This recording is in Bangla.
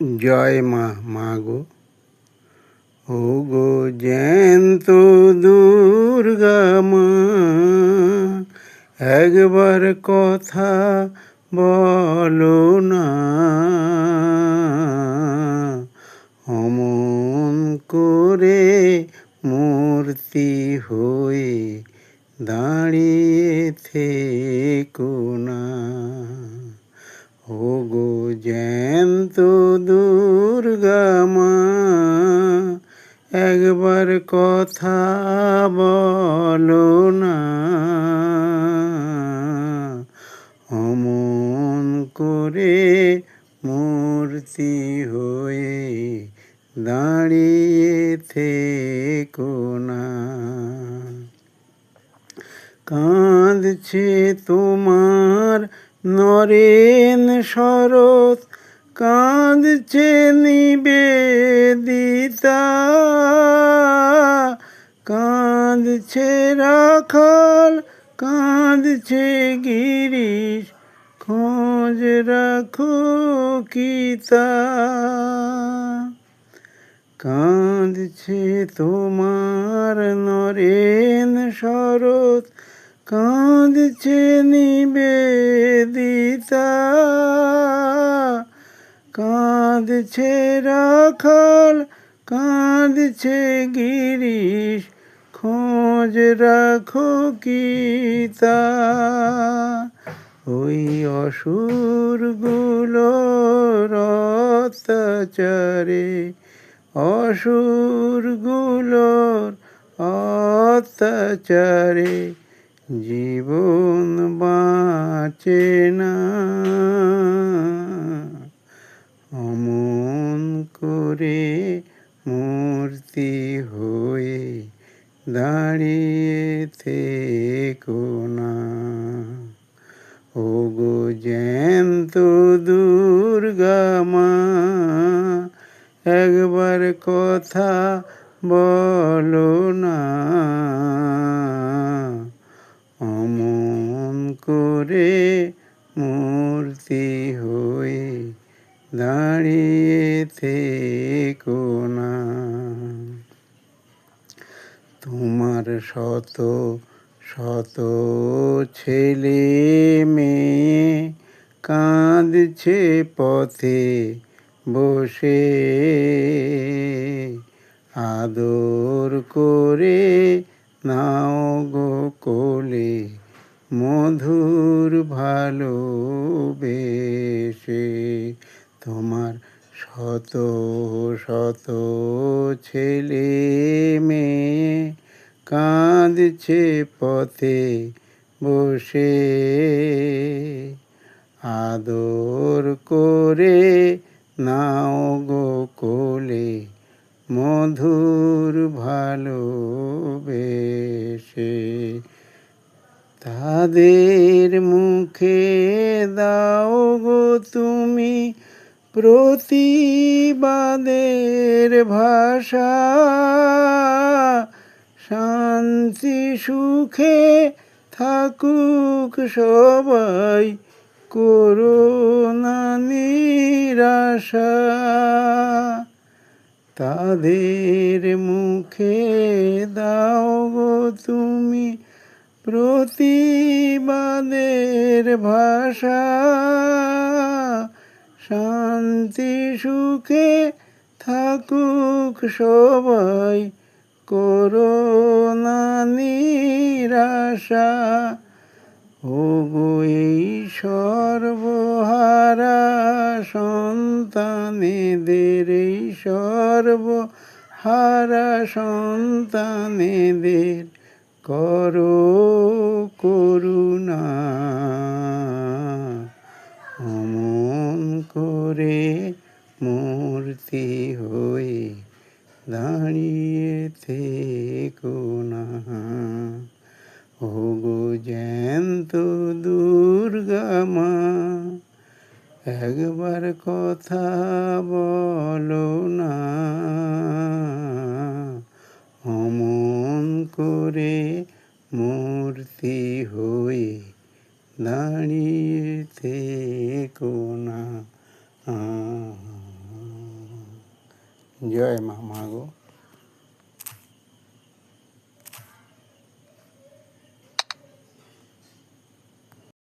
জয় মা মা গো। ও গো জ্যান্ত দুর্গা মা, একবার কথা বলো না। অমন করে মূর্তি হয়ে দাঁড়িয়ে থেকো। না ও গো জ্যান্ত দুর্গামা, একবার কথা বলো না। অমন করে মূর্তি হয়ে দাঁড়িয়ে থেকো না। কাঁদছে তোমার নরেন শরৎ কাঁদছে নিবেদিতা। কাঁদছে রাখাল, কাঁদছে গিরিশ, খোঁজ রাখো কিতা। কাঁদছে তোমার নরেন শরৎ কাঁদছে নিবেদিতা। কাঁদছে রাখাল কাঁদছে গিরিশ খোঁজ রাখো কিতা। ওই অসুরগুলোর অত্যাচারে অসুরগুলোর অত্যাচারে জীবন বাঁচে না। অমন করে মূর্তি হয়ে দাঁড়িয়ে থেকো না। ও গো জ্যান্ত দুর্গা মা, একবার কথা বলো না। অমন করে মূর্তি হয়ে দাঁড়িয়ে থেকো তোমার শত শত ছেলে মেয়ে কাঁদছে পথে বসে। আদর করে নাও গো কোলে মধুর ভালোবেসে। তোমার শত শত ছেলে মেয়ে কাঁদছে পথে বসে। আদর করে নাও গো কোলে মধুর ভালোবেসে তাদের মুখে দাও গো তুমি প্রতিবাদের ভাষা। শান্তি, সুখে থাকুক সবাই, করো করোনা নিরাশা। তাদের মুখে দাও গো তুমি প্রতিবাদের ভাষা। শান্তি, সুখে থাকুক সবাই করোনা নিরাশা। ও গো এই সর্বহারা সন্তানেদের এই সর্বহারা সন্তানেদের করো করুণা। অমন করে মূর্তি হয়ে দাঁড়িয়ে থেকো না। ও গো জ্যান্ত দুর্গা মা একবার কথা বলো না। অমন করে মূর্তি হয়ে দাঁড়িয়ে থেকো না। জয় মা মা গো।